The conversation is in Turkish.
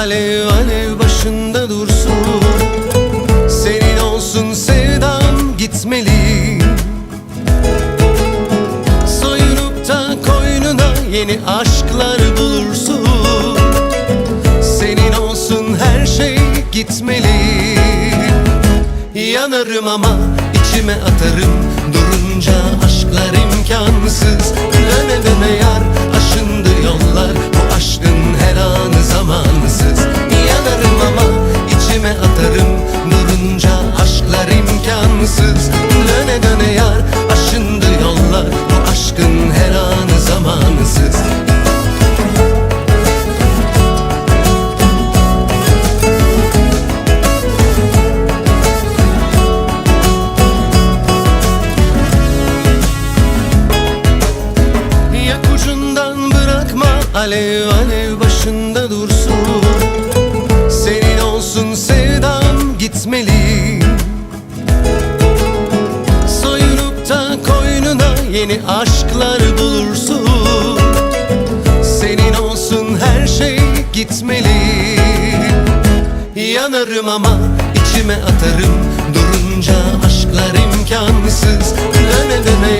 alev alev başında dursun. Senin olsun sevdam gitmeli. Soyunup da koynuna yeni aşklar bulursun. Senin olsun her şey gitmeli. Yanarım ama içime atarım. Durunca aşklar imkansız imkansız Döne döne yar aşındı yollar Bu aşkın her anı zamansız. Alev alev başında dursun. Senin olsun sevdam gitmeli yeni aşklar bulursun. Senin olsun her şey gitmeli. Yanarım ama içime atarım. Durunca aşklar imkansız. Döne döne